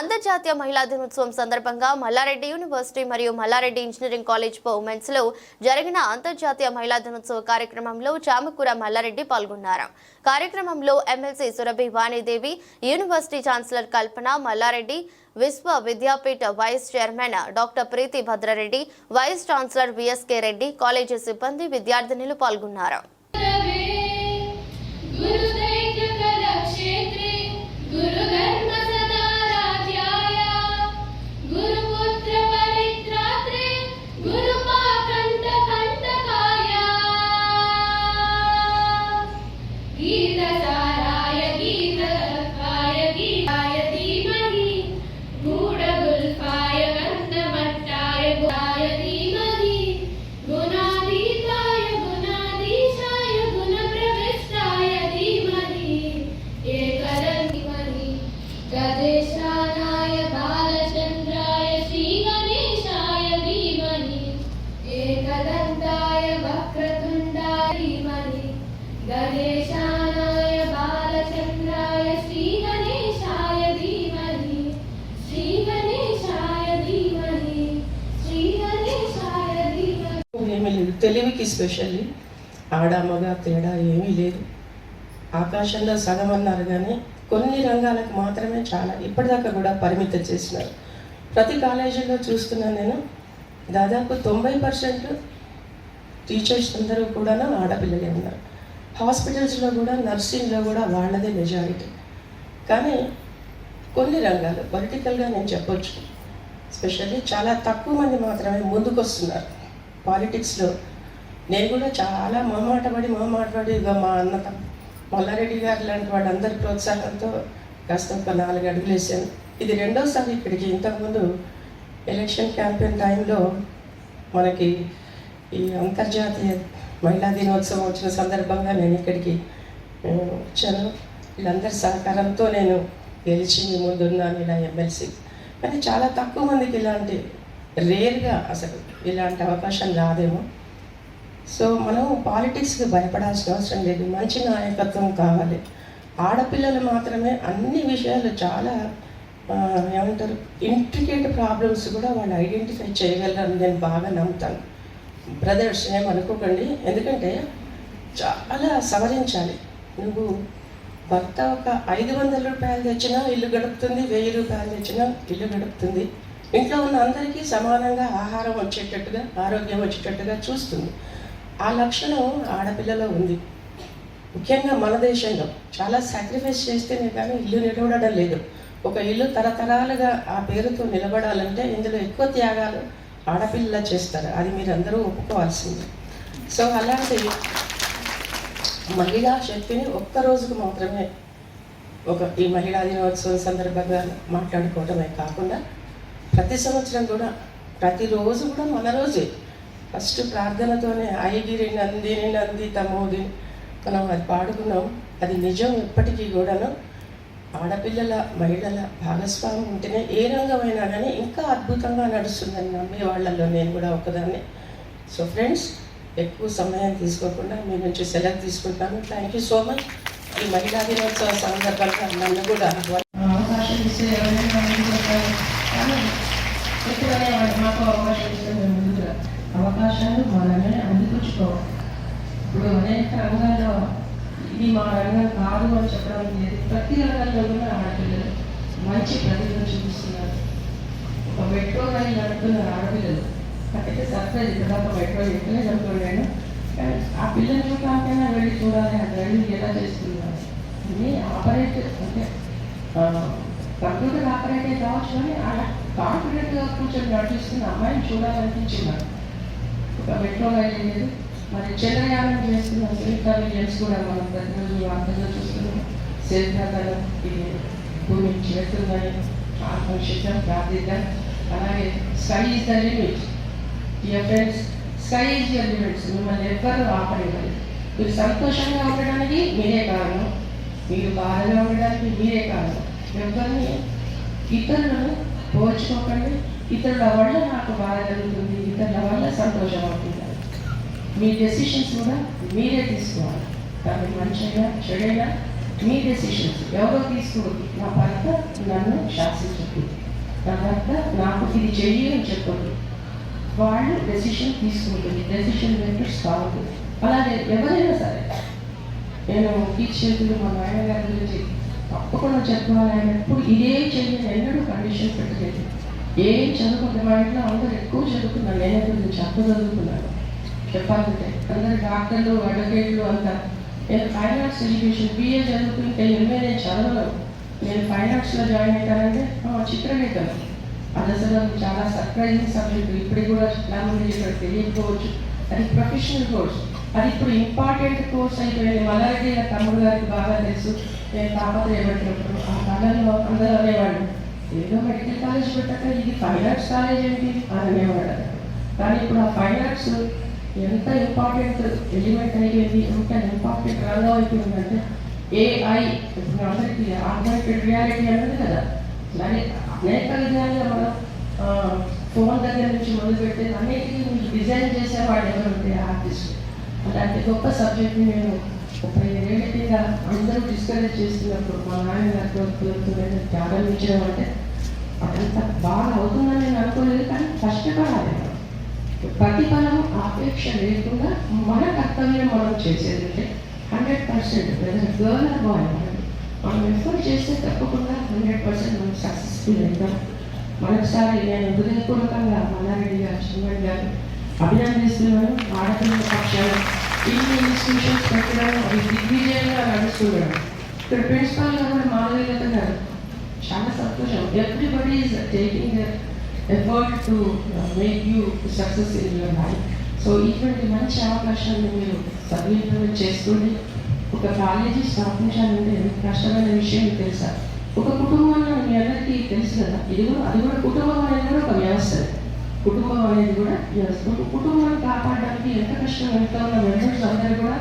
అంతర్జాతీయ మహిళా దినోత్సవం సందర్భంగా మల్లారెడ్డి యూనివర్సిటీ మరియు మల్లారెడ్డి ఇంజనీరింగ్ కాలేజ్ ఫర్ ఉమెన్స్లో జరిగిన అంతర్జాతీయ మహిళా దినోత్సవ కార్యక్రమంలో చామకూర మల్లారెడ్డి పాల్గొన్నారు. కార్యక్రమంలో MLC Surabhi Vanidevi university chancellor Kalpana Mallareddy Vishwa Vidyapeeth vice chairman doctor Preethi Bhadrareddy vice chancellor VSK Reddy college సిబ్బంది విద్యార్థినులు పాల్గొన్నారు. లేదు స్పెషల్లీ ఆడ మగ తేడా ఏమీ లేదు. ఆకాశంలో సగం అన్నారు కానీ కొన్ని రంగాలకు మాత్రమే చాలా ఇప్పటిదాకా కూడా పరిమితం చేసినారు. ప్రతి కాలేజీలో చూస్తున్నాను నేను దాదాపు తొంభై పర్సెంట్ టీచర్స్ అందరూ కూడా ఆడపిల్లలే ఉన్నారు. హాస్పిటల్స్లో కూడా నర్సింగ్లో కూడా వాళ్ళదే మెజారిటీ. కానీ కొన్ని రంగాలు పొలిటికల్గా నేను చెప్పొచ్చు. స్పెషల్లీ చాలా తక్కువ మంది మాత్రమే ముందుకొస్తున్నారు. పాలిటిక్స్లో నేను కూడా చాలా మొహమాట పడి ఇక మా అన్న మల్లారెడ్డి గారు లాంటి వాళ్ళందరి ప్రోత్సాహంతో కాస్త ఒక నాలుగు అడుగులు వేసాను ఇది రెండోసారి ఇక్కడికి ఇంతకుముందు ఎలక్షన్ క్యాంపెయిన్ టైంలో మనకి ఈ అంతర్జాతీయ మహిళా దినోత్సవం వచ్చిన సందర్భంగా నేను ఇక్కడికి వచ్చాను. వీళ్ళందరి సహకారంతో నేను గెలిచి మీ ముందున్నాను ఇలా ఎమ్మెల్సీ. కానీ చాలా తక్కువ మందికి ఇలాంటి రేర్గా అసలు ఇలాంటి అవకాశం రాదేమో. సో మనం పాలిటిక్స్కి భయపడాల్సిన అవసరం లేదు. మంచి నాయకత్వం కావాలి. ఆడపిల్లలు మాత్రమే అన్ని విషయాలు చాలా ఏమంటారు ఇంట్రికేట్ ప్రాబ్లమ్స్ కూడా వాళ్ళు ఐడెంటిఫై చేయగలరని నేను బాగా నమ్ముతాను. బ్రదర్స్ ఏమనుకోకండి ఎందుకంటే చాలా సవరించాలి. నువ్వు భర్త ఒక ఐదు వందల రూపాయలు తెచ్చినా ఇల్లు గడుపుతుంది వెయ్యి రూపాయలు తెచ్చినా ఇల్లు గడుపుతుంది. ఇంట్లో ఉన్న అందరికీ సమానంగా ఆహారం వచ్చేటట్టుగా ఆరోగ్యం వచ్చేటట్టుగా చూస్తుంది. ఆ లక్షణం ఆడపిల్లలో ఉంది. ముఖ్యంగా మన దేశంలో చాలా సాక్రిఫైస్ చేస్తేనే కానీ ఇల్లు నిలబడడం లేదు. ఒక ఇల్లు తరతరాలుగా ఆ పేరుతో నిలబడాలంటే ఇందులో ఎక్కువ త్యాగాలు ఆడపిల్ల చేస్తారు. అది మీరందరూ ఒప్పుకోవాల్సింది. సో అలాంటి మహిళా శక్తిని ఒక్క రోజుకు మాత్రమే ఒక ఈ మహిళా దినోత్సవం సందర్భంగా మాట్లాడుకోవటమే కాకుండా ప్రతి సంవత్సరం కూడా ప్రతిరోజు కూడా మన రోజే ఫస్ట్ ప్రార్థనతోనే ఐదిరి నందిని నంది తమోది. మనం అది పాడుకున్నాం. అది నిజం ఎప్పటికీ కూడాను. ఆడపిల్లల మహిళల భాగస్వామి ఉంటేనే ఏ రంగమైనా కానీ ఇంకా అద్భుతంగా నడుస్తుందని నమ్మే వాళ్ళల్లో నేను కూడా ఒకదాన్ని. సో ఫ్రెండ్స్ ఎక్కువ సమయం తీసుకోకుండా మీ నుంచి సెలవు తీసుకుంటాను థ్యాంక్ యూ సో మచ్ ఈ మహిళా దినోత్సవ సందర్భంగా నన్ను కూడా అవకాశం ఇస్తే ఎవరైనా ముందుకు వస్తారు. కానీ ఎప్పుడైనా వాళ్ళు మాకు అవకాశం ఇస్తే మేము ముందుకు రా. అవకాశాలు మనమే అందిపుచ్చుకోవాలి ఇప్పుడు అనేక రంగాల్లో ఇది మా రంగం కాదు అని చెప్పడం లేదు. ప్రతి రంగంలో కూడా ఆడపిల్లలు మంచి ప్రతిభను చూపిస్తున్నారు. ఒక మెట్రో రైలు నడుపుతున్న ఆడపిల్లలు. నాకైతే సర్ప్రైజ్ ఇక్కడ ఒక మెట్రో ఎక్కలే చదువుకోలేను కానీ ఆ పిల్లలు చూడటానికైనా వెళ్ళి చూడాలి ఆ డ్రైవింగ్ ఎలా చేస్తున్నారు ఇది ఆపరేట్ అంటే కంప్యూటర్ ఆపరేటే కావచ్చు కానీ అలా కాన్ఫిడెంట్గా కూర్చొని నడిపిస్తున్న అమ్మాయిని చూడాలనిపించింది నాకు. మెట్రో రైలు లేదు మరి చంద్రయానం చేస్తున్న సునీత విలియమ్స్ కూడా మనం ప్రతిరోజు వార్తల్లో చూస్తున్నాం శరీరకలు ఇది భూమి చేరుతున్నాయి ఆకాంక్షిద్దాం ప్రార్థిద్దాం. అలాగే sky is the limit dear friends sky is your limits మిమ్మల్ని ఎవ్వరూ ఆపలేరు మీరు సంతోషంగా ఉండడానికి మీరే కారణం. మీరు బాధగా ఉండడానికి మీరే కారణం. ఎవరిని ఇతరులను పోల్చుకోకండి ఇతరుల వల్ల నాకు బాధ కలుగుతుంది ఇతరుల వల్ల సంతోషం అవుతుంది. మీ డెసిషన్స్ కూడా మీరే తీసుకోవాలి. కానీ మంచిగా చెడైనా మీ డెసిషన్స్ ఎవరో తీసుకోవద్దు నా భర్త నన్ను శాసించద్దు నా భర్త నాకు ఇది చెయ్యి అని చెప్పొద్దు వాళ్ళు డెసిషన్ తీసుకుంటుంది. డెసిషన్ మేకర్స్ కావద్దు. అలాగే ఎవరైనా సరే నేను టీచర్లు మా నాయన గారి గురించి తప్పకుండా చెప్పాలి ఆయన ఎప్పుడు ఇదే చెయ్యని ఎన్నడూ కండిషన్ పెట్టలేదు. ఏం చదువుకుంటే మా ఇంట్లో అందరూ ఎక్కువ చదువుకున్నాను నేను కొంచెం చెప్ప చదువుకున్నాను చెప్పాలంటే అందరు డాక్టర్లు అడ్వకేట్లు అంతా. నేను ఫైన్ ఆర్ట్స్ ఎడ్యుకేషన్ బిఏ చదువుకుంటే ఎంఏ నేను చదవను. నేను ఫైన్ ఆర్ట్స్లో జాయిన్ అవుతానంటే ఆ, చిత్రలేఖనం అది అసలు చాలా సర్ప్రైజింగ్ సబ్జెక్ట్ ఇప్పటికి కూడా చాలా మంది ఇక్కడ తెలియకపోవచ్చు. అది ప్రొఫెషనల్ కోర్స్ అది ఇప్పుడు ఇంపార్టెంట్ కోర్స్ అయిపోయింది. మల్లారెడ్డి నా తమ్ముడు గారికి బాగా తెలుసు. నేను తాపత్రయపడినప్పుడు ఆ కాలంలో అందరూ అనేవాళ్ళు ఏదో మెడికల్ కాలేజ్ పెట్టాక ఇది ఫైన్ ఆర్ట్స్ కాలేజ్ ఏంటి? అని అనేవాడు కానీ ఇప్పుడు ఆ ఫైన్ ఆర్ట్స్ ఎంత ఇంపార్టెంట్ ఎలిమెంట్ అయ్యేది ఎంత ఇంపార్టెంట్ రంగం అయిపోయిందంటే ఏఐ ఇప్పుడు అందరికీ ఆగ్మెంటెడ్ రియాలిటీ అన్నది కదా. మరి అనేక విధాలుగా మనం ఫోన్ దగ్గర నుంచి మొదలుపెట్టి అన్నిటికీ డిజైన్ చేసేవాడు ఎవరుంటే ఆర్టిస్ట్ అలాంటి గొప్ప సబ్జెక్ట్ని నేను ముప్పై ఏళ్ళ కింద అందరూ డిస్కరేజ్ చేస్తున్నప్పుడు మా నాన్న నేను ప్రారంభించడం అంటే అదంతా బాగా అవుతుందని నేను అనుకోలేదు కానీ కష్టపడాలి మనం. ప్రతిఫలం ఆపేక్ష లేకుండా మన కర్తవ్యం మనం చేసేది అంటే hundred percent girl or boy మనం ఎఫర్ట్ చేస్తే తప్పకుండా హండ్రెడ్ పర్సెంట్ మనం సక్సెస్ఫుల్ అవుతాం మరొకసారి నేను హృదయపూర్వకంగా మల్లారెడ్డి గారు చిన్నరెడ్డి గారు అభినందిస్తున్నాను ఆడపిల్లల పక్షాలు ఇన్ని ఇన్స్టిట్యూషన్స్ పెట్టడం అవి దిగ్విజయంగా నడుస్తున్నాడు ఇక్కడ ప్రిన్సిపాల్ గారు మాధవీలత గారు చాలా సంతోషం everybody is taking effort to make you success in your life so ఇటువంటి మంచి అవకాశాన్ని మీరు సద్వినియోగం చేసుకుని ఒక కాలేజీ స్థాపించాలంటే ఎంత కష్టమైన విషయం తెలుసా ఒక కుటుంబంలో మీ అందరికీ తెలుసు కదా ఇది కూడా అది కూడా కుటుంబం అనేది కూడా ఒక వ్యవస్థ కుటుంబం అనేది కూడా వ్యవస్థ కుటుంబాన్ని కాపాడడానికి ఎంత కష్టం ఎంత ఉన్న మెంబర్స్ అందరూ కూడా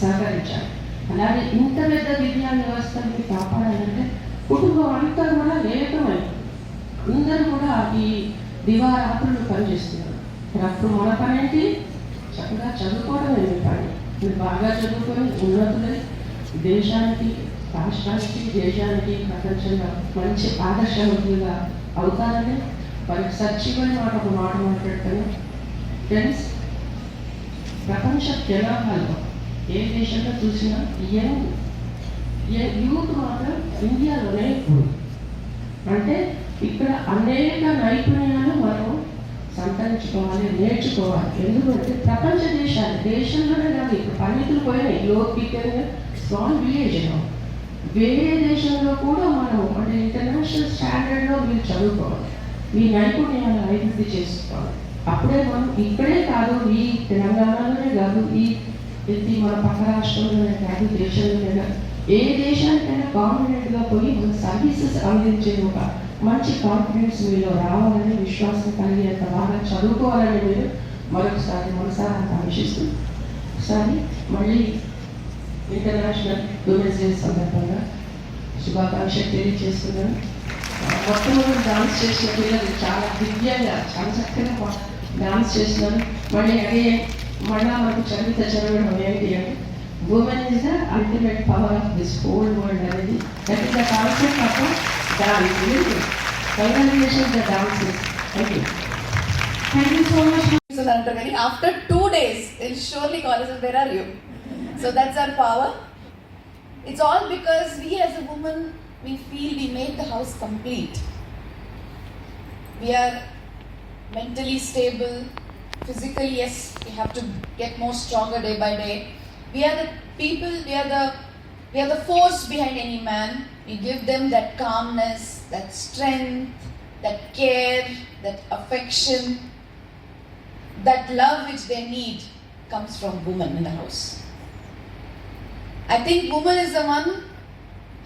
సహకరించాలి. అలాగే ఇంత పెద్ద విద్యా వ్యవస్థని కాపాడాలంటే కుటుంబం అంతా కూడా ఏకమై అందరూ కూడా ఈ దివారాత్రులు పనిచేస్తున్నారు. అప్పుడు మన పని ఏంటి? చక్కగా చదువుకోవడం మీ పని. మీరు బాగా చదువుకొని ఉన్నతులై దేశానికి రాష్ట్రానికి దేశానికి ప్రపంచంగా మంచి ఆదర్శవంతులుగా అవుతారని వారికి సచ్చిపోయిన మాట ఒక మాట మాట్లాడతాను ఫ్రెండ్స్ ప్రపంచ జనాభాలో ఏ దేశంలో చూసినా యంగ్ యూత్ మాత్రం ఇండియాలోనే ఇప్పుడు. అంటే ఇక్కడ అనేక నైపుణ్యాలు మనం సంతరించుకోవాలి నేర్చుకోవాలి. ఎందుకంటే ప్రపంచ దేశాలు దేశంలోనే కాదు ఇప్పుడు పండితులు పోయినాయి లో పీకెన్ స్మాల్ విలేజ్ వేరే దేశంలో కూడా మనం అంటే ఇంటర్నేషనల్ స్టాండర్డ్లో మీరు చదువుకోవాలి. మీ నైపుణ్యాలను అభివృద్ధి చేసుకోవాలి. అప్పుడే మనం ఇక్కడే కాదు ఈ తెలంగాణలోనే కాదు ఈ ఇది మన పక్క రాష్ట్రంలోనే కాదు దేశంలోనే ఏ దేశానికైనా కాన్ఫిడెంట్గా పోయి మన సర్వీసెస్ అందించే ఒక మంచి కాన్ఫిడెన్స్ మీలో రావాలని విశ్వాసం కలిగేంత బాగా చదువుకోవాలని మీరు మరొకసారి మనసారా ఆశిస్తుంది ఒకసారి మళ్ళీ ఇంటర్నేషనల్ ఉమెన్స్ డే సందర్భంగా శుభాకాంక్షలు తెలియజేస్తున్నాను. మొట్టమొదటి డాన్స్ చేసిన పిల్లలు చాలా దివ్యంగా చాలా చక్కగా డాన్స్ చేస్తున్నారు మళ్ళీ అదే మళ్ళా మనకు చరిత్ర చదవడం ఏంటి అంటే women is the ultimate power of this whole world అనేది that is the concept of dance congratulation the dance thank you Thank you so much, Mrs. Antonelli. After two days, they'll surely call us, where are you? So that's our power. It's all because we as a woman, we feel we made the house complete. We are mentally stable, physically, yes, we have to get more stronger day by day. We are the people, we are the we are the force behind any man. We give them that calmness, that strength, that care, that affection, that love which they need comes from women in the house. I think woman is the one,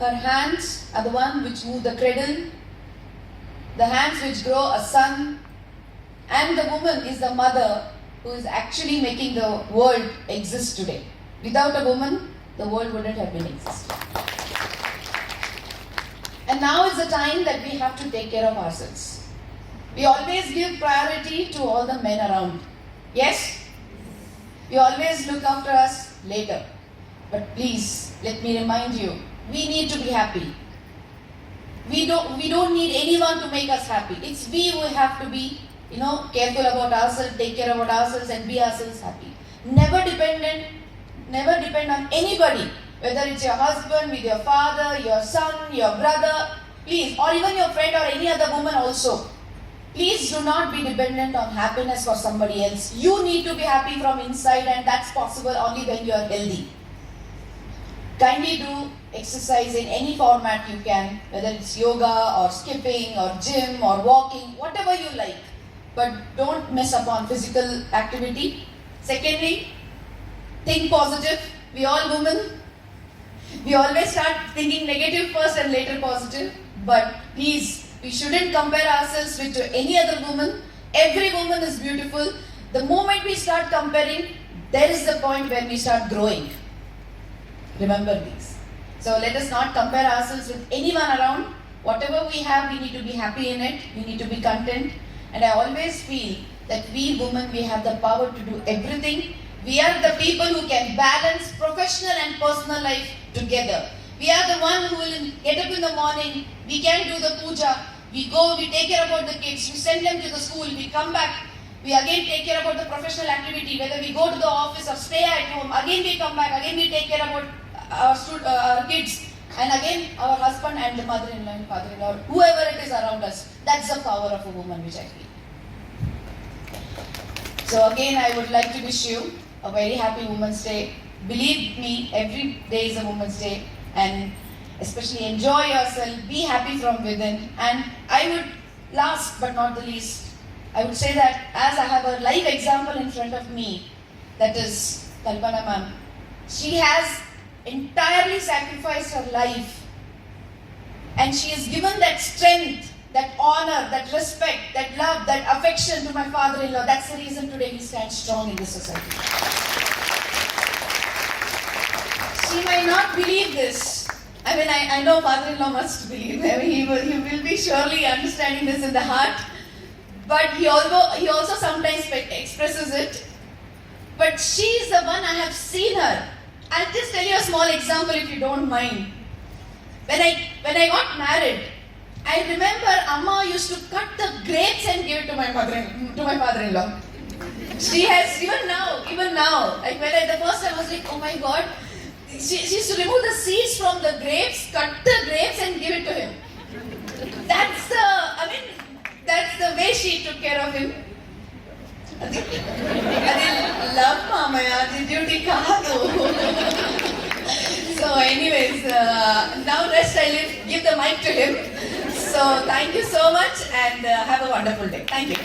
her hands are the one which move the cradle, the hands which grow a son, and the woman is the mother who is actually making the world exist today. Without a woman, the world wouldn't have been existing. And now is the time that we have to take care of ourselves. We always give priority to all the men around. Yes? We always look after us later. But please, let me remind you we need to be happy. We don't, we don't need anyone to make us happy. It's we who have to be, you know, careful about ourselves, take care about ourselves, and be ourselves happy. Never dependent, never depend on anybody, whether it's your husband, with your father, your son, your brother, please, or even your friend or any other woman also. Please do not be dependent on happiness for somebody else. You need to be happy from inside, and that's possible only when you are healthy. Kindly do exercise in any format you can, whether it's yoga or skipping or gym or walking, whatever you like. But don't miss upon physical activity. Secondly, think positive. We all women, we always start thinking negative first and later positive. But please, we shouldn't compare ourselves with any other woman. Every woman is beautiful. The moment we start comparing, there is the point when we start growing. Remember these. So let us not compare ourselves with anyone around. Whatever we have, we need to be happy in it. We need to be content. And I always feel that we women, we have the power to do everything. We are the people who can balance professional and personal life together. We are the one who will get up in the morning. We can do the puja. We go, we take care about the kids. We send them to the school. We come back. We again take care about the professional activity. Whether we go to the office or stay at home. Again we come back. Again we take care about our, uh, our kids. And again our husband and the mother-in-law and father-in-law, whoever it is around us. That's the power of a woman, which I feel. So again, I would like to wish you a very happy Women's Day. Believe me, every day is a Women's Day, and especially enjoy yourself. Be happy from within. And I would, last but not the least, I would say that as I have a live example in front of me, that is Kalpana ma'am. She has entirely sacrificed her life, and she has given that strength that honor, that respect, that love, that affection to my father in law. That's the reason today he stands strong in this society. She might not believe this. I mean, I, I know father in law must believe. I mean, he will, he will be surely understanding this in the heart. But he, also, he also sometimes expresses it. But she is the one I have seen her. I'll just tell you a small example if you don't mind. When I when I got married, I remember Amma used to cut the grapes and give it to my mother to my father-in-law. She has even now, even now, like when I the first time I was like, oh my god, she, she used to remove the seeds from the grapes, cut the grapes and give it to him. That's the, I mean, that's the way she took care of him. అది అది love మామయ్య అది duty కాదు so anyways now rest I leave give the mic to him so thank you so much and have a wonderful day thank you